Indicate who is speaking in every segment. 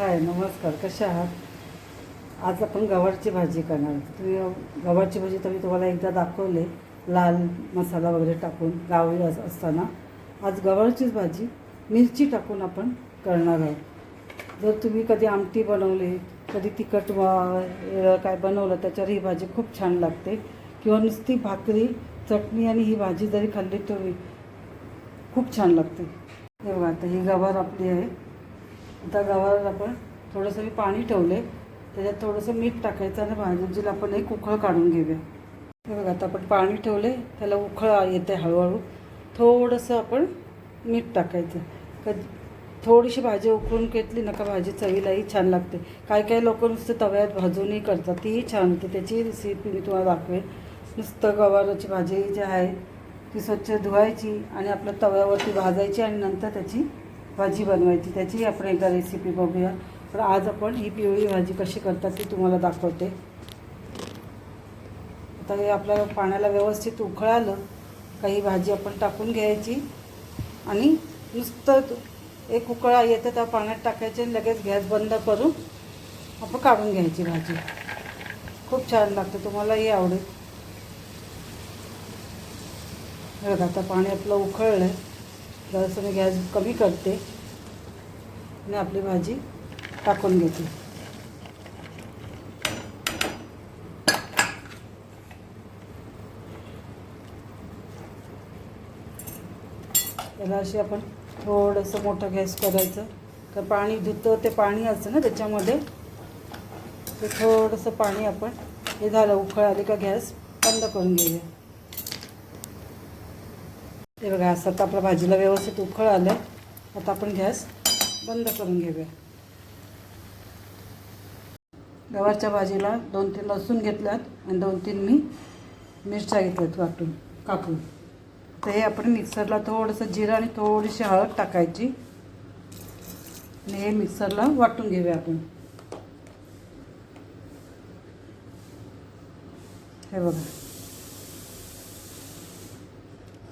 Speaker 1: हाय नमस्कार कशा आहात? आज आपण गवारची भाजी करणार तुम्ही गवारची भाजी तर मी तुम्हाला एकदा दाखवले लाल मसाला वगैरे टाकून गावळी अस- असताना. आज गवारचीच भाजी मिरची टाकून आपण करणार आहोत. जर तुम्ही कधी आमटी बनवली कधी तिखट काय बनवलं त्याच्यावर ही भाजी खूप छान लागते. किंवा नुसती भाकरी चटणी आणि ही भाजी जरी खाल्ली तरी खूप छान लागते. हे बघा आता ही गवार आपली आहे. आता गव्हावर आपण थोडंसं मी पाणी ठेवले. त्याच्यात थोडंसं मीठ टाकायचं आणि भाजीला आपण एक उखळ काढून घेऊया. हे बघा आता आपण पाणी ठेवले. त्याला उखळ येते हळूहळू. थोडंसं आपण मीठ टाकायचं. का थोडीशी भाजी उकळून घेतली ना का भाजी चवीलाही छान लागते. काही काही लोक नुसतं तव्यात भाजूनही करतात. तीही छान होते. त्याची रेसिपी मी तुम्हाला दाखवेन. नुसतं गवाराची भाजी जी आहे ती स्वच्छ धुवायची आणि आपल्या तव्यावरती भाजायची आणि नंतर त्याची भाजी बनवायची त्याची आपण एकदा रेसिपी बघूया. पण आज आपण ही पिवळी भाजी कशी करतात ती तुम्हाला दाखवते. आता हे आपल्या पाण्याला व्यवस्थित उकळालं काही भाजी आपण टाकून घ्यायची. आणि नुसतं एक उकळा येतं त्या पाण्यात टाकायचे आणि लगेच गॅस बंद करून आपण काढून घ्यायची भाजी. खूप छान लागते तुम्हालाही आवडेल. बघा आता पाणी आपलं उकळलं आहे जरासं मी गॅस कमी करते. आणि आपली भाजी टाकून घेते. त्याला अशी आपण थोडंसं मोठं गॅस करायचं. तर पाणी धुतं ते पाणी असतं ना त्याच्यामध्ये ते थोडंसं पाणी आपण हे झालं उखळ आली का गॅस बंद करून घेऊया. हे बघा असं आता आपल्या भाजीला व्यवस्थित उकळ आलं. आता आपण गॅस बंद करून घेऊया. गव्हाच्या भाजीला दोन तीन लसूण घेतल्यात आणि दोन तीन मी मिरच्या घेतल्यात वाटून कापून. तर हे आपण मिक्सरला थोडंसं जिरं आणि थोडीशी हळद टाकायची. आणि हे मिक्सरला वाटून घेऊया आपण. हे बघा.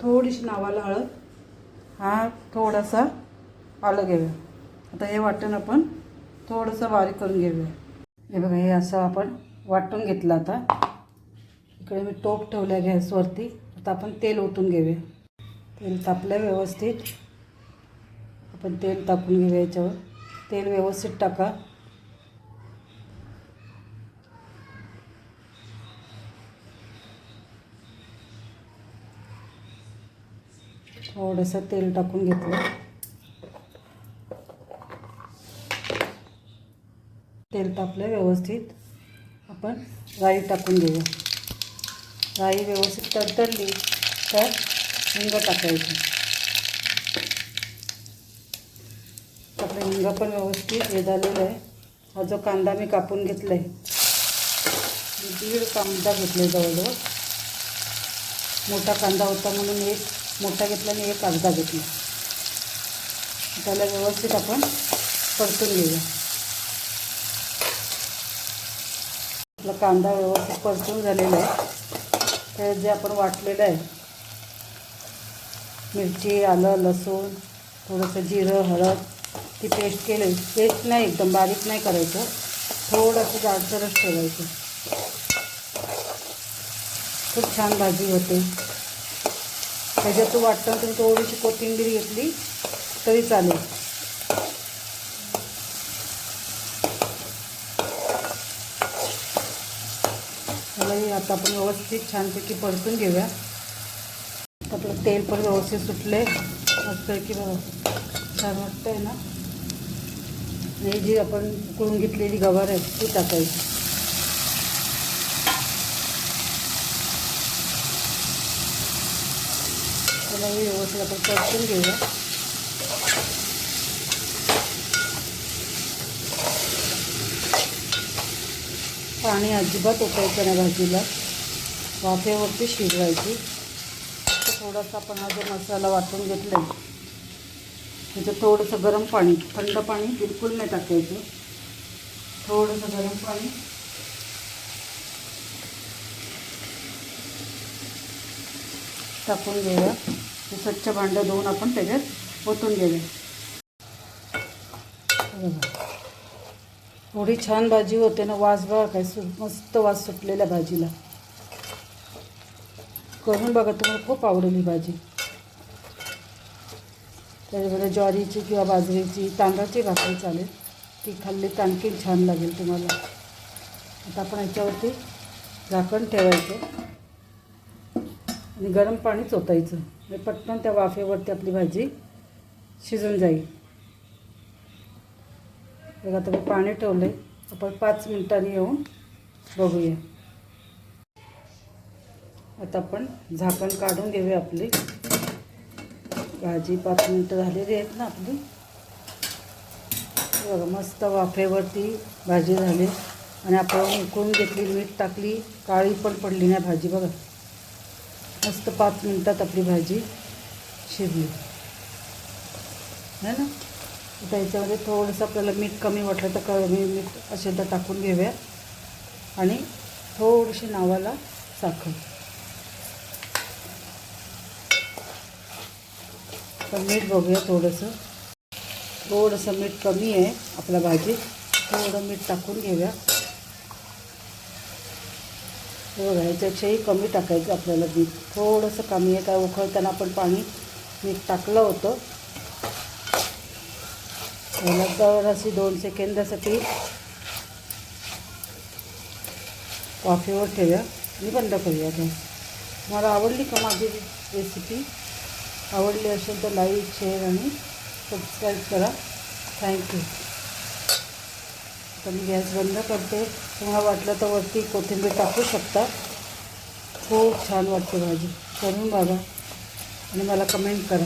Speaker 1: थोडीशी नावाला हळद. हा थोडासा आलं घेऊया. आता हे वाटण आपण थोडंसं बारीक करून घेऊया. हे बघा हे असं आपण वाटून घेतलं आता. इकडे मी टोप ठेवल्या गॅसवरती. आता आपण तेल ओतून घेऊया. तेल तापलं व्यवस्थित. आपण तेल तापून घेऊया याच्यावर. तेल व्यवस्थित टाका. थोडंसं तेल टाकून घेतलं. तेल तापलं व्यवस्थित. आपण राई टाकून घेऊया. राई व्यवस्थित तडतडली तर हिंग टाकायची. आपलं हिंग पण व्यवस्थित हे झालेलं आहे. हा जो कांदा मी कापून घेतला आहे दीड कांदा घेतला आहे जवळजवळ. मोठा कांदा होता म्हणून एक मोठा घेतला आणि एक अर्धा घेतला. त्याला व्यवस्थित आपण परतून घेऊया. आपला कांदा व्यवस्थित परतून झालेला आहे. तर जे आपण वाटलेलं आहे मिरची आलं लसूण थोडंसं जिरं हळद ती पेस्ट केली पेस्ट नाही एकदम बारीक नाही करायचं. थोडंसं जाडसरच ठेवायचं. खूप छान भाजी होते. त्याच्यात वाटतं तुम्ही थोडीशी कोथिंबीर घेतली तरी चालेल. त्यालाही आता आपण व्यवस्थित छानपैकी परतून घेऊया. आपलं तेल पण व्यवस्थित सुटले मस्तपैकी बघा छान वाटतंय ना? आणि जी आपण उकळून घेतलेली गवार आहे ती टाकायची. त्यालाही व्यवस्थित आपण परतून घेऊया. पाणी अजिबात उकळायचं नाही भाजीला. वाफेवरती शिजवायची. तर थोडासा आपण हा जो मसाला वाटून घेतला आहे त्याचं थोडंसं गरम पाणी थंड पाणी बिलकुल नाही टाकायचं. थोडंसं गरम पाणी. टाकून घेऊया. स्वच्छ भांडं धुवून आपण त्याच्यात ओतून घेऊया. एवढी छान भाजी होते ना वास बघा काय सु मस्त वास सुटलेल्या भाजीला. करून बघा तुम्हाला खूप आवडेल ही भाजी. त्याच्यामध्ये ज्वारीची किंवा बाजरीची तांदळाची भाकरी चालेल. ती खाल्ली तर आणखीन छान लागेल तुम्हाला. आता आपण याच्यावरती झाकण ठेवायचं. आणि गरम पाणी ओतायचं म्हणजे पटकन त्या वाफेवरती आपली भाजी शिजून जाईल. बघा आता मी पाणी ठेवलं आहे आपण पाच मिनिटांनी येऊन बघूया. आता आपण झाकण काढून घेऊया आपली. भाजी पाच मिनटं झालेली आहेत ना आपली. बघा मस्त वाफेवरती भाजी झाली. आणि आपण उकळून घेतली मीठ टाकली. काळी पण पडली नाही भाजी बघा. मस्त पाच मिनटात आपली भाजी शिजली है ना? आता थोडंसं आपल्याला मीठ कमी वाटलं तर कमी मीठ असेल तर टाकून घेऊया. आणि थोडीशी नावाला साखर. तर मीठ बघूया थोडंसं. थोडंसं मीठ कमी आहे आपल्या भाजीत थोडं मीठ टाकून घेऊया. बघा याच्यापेक्षाही कमी टाकायचं आपल्याला बीट. थोडंसं कमी आहे काय उकळताना आपण पाणी मीठ टाकलं होतं. याला अशी दोन सेकंदासाठी कॉफीवर ठेवूया आणि बंद करूया गॅस. तुम्हाला आवडली का माझी रेसिपी आवडली असेल तर लाईक शेअर आणि सबस्क्राईब करा. थँक्यू तर मी गॅस बंद करते. तुम्हाला वाटलं तर वरती कोथिंबीर टाकू शकता. खूप छान वाटते भाजी. करून बघा आणि मला कमेंट करा.